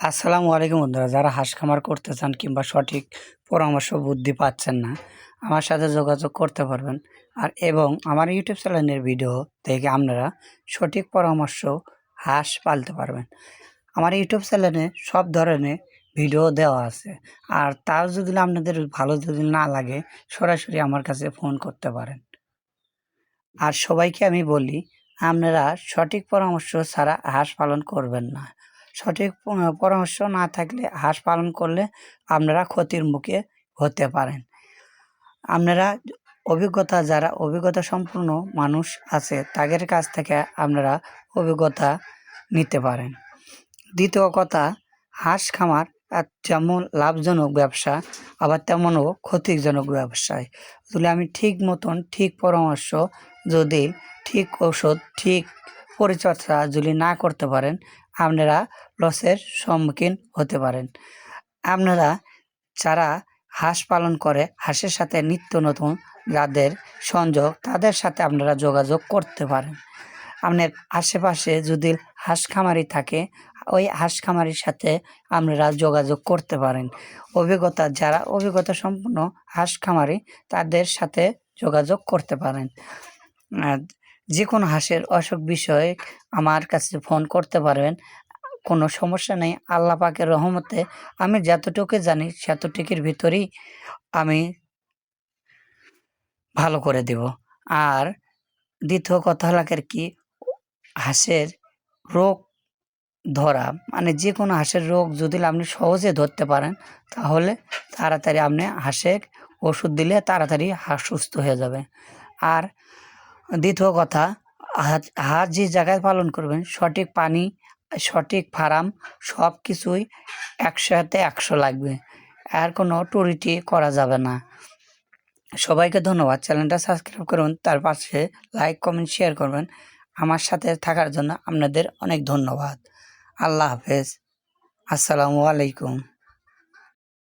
আসসালামু আলাইকুম বন্ধুরা, যারা হাঁস খামার করতে চান কিংবা সঠিক পরামর্শ বুদ্ধি পাচ্ছেন না, আমার সাথে যোগাযোগ করতে পারবেন। আর এবং আমার ইউটিউব চ্যানেলের ভিডিও থেকে আপনারা সঠিক পরামর্শ হাঁস পালতে পারবেন। আমার ইউটিউব চ্যানেলে সব ধরনের ভিডিও দেওয়া আছে। আর তাও যদি আপনাদের ভালো যদি না লাগে, সরাসরি আমার কাছে ফোন করতে পারেন। আর সবাইকে আমি বলি, আপনারা সঠিক পরামর্শ ছাড়া হাঁস পালন করবেন না। সঠিক পরামর্শ না থাকলে হাঁস পালন করলে আপনারা ক্ষতির মুখে হতে পারেন। আপনারা অভিজ্ঞতা, যারা অভিজ্ঞতা সম্পূর্ণ মানুষ আছে, তাদের কাছ থেকে আপনারা অভিজ্ঞতা নিতে পারেন। দ্বিতীয় কথা, হাঁস খামার যেমন লাভজনক ব্যবসা, আবার তেমনও ক্ষতিজনক ব্যবসায়। যদি আমি ঠিক মতন, ঠিক পরামর্শ, যদি ঠিক ঔষধ, ঠিক পরিচর্যা যদি না করতে পারেন, আপনারা লসের সম্মুখীন হতে পারেন। আপনারা যারা হাঁস পালন করে, হাঁসের সাথে নিত্য নতুন যাদের সংযোগ, তাদের সাথে আপনারা যোগাযোগ করতে পারেন। আপনার আশেপাশে যদি হাঁস খামারি থাকে, ওই হাঁস খামারির সাথে আপনারা যোগাযোগ করতে পারেন। অভিজ্ঞতা, যারা অভিজ্ঞতা সম্পন্ন হাঁস খামারি, তাদের সাথে যোগাযোগ করতে পারেন। যে কোনো হাঁসের অসুখ বিষয়ে আমার কাছে ফোন করতে পারবেন। কোনো সমস্যা নেই। আল্লাহ পাকের রহমতে আমি যতটুকু জানি সেতটুকুর ভিতরেই আমি ভালো করে দেব। আর দ্বিতীয় কথা হলো কি হাঁসের রোগ ধরা মানে যে কোনো হাঁসের রোগ যদি আপনি সহজে ধরতে পারেন, তাহলে তাড়াতাড়ি আপনি হাঁসের ওষুধ দিলে তাড়াতাড়ি হাঁস সুস্থ হয়ে যাবে। আর দ্বিতীয় কথা হাঁস যে জায়গায় পালন করবেন, সঠিক পানি সঠিক ফার্ম সব কিছুই একসাথে একশো লাগবে। আর কোনো টুরিটি করা যাবে না। সবাইকে ধন্যবাদ। চ্যানেলটা সাবস্ক্রাইব করুন, তার পাশে লাইক, কমেন্ট, শেয়ার করবেন। আমার সাথে থাকার জন্য আপনাদের অনেক ধন্যবাদ। আল্লাহ হাফেজ। আসসালামু আলাইকুম।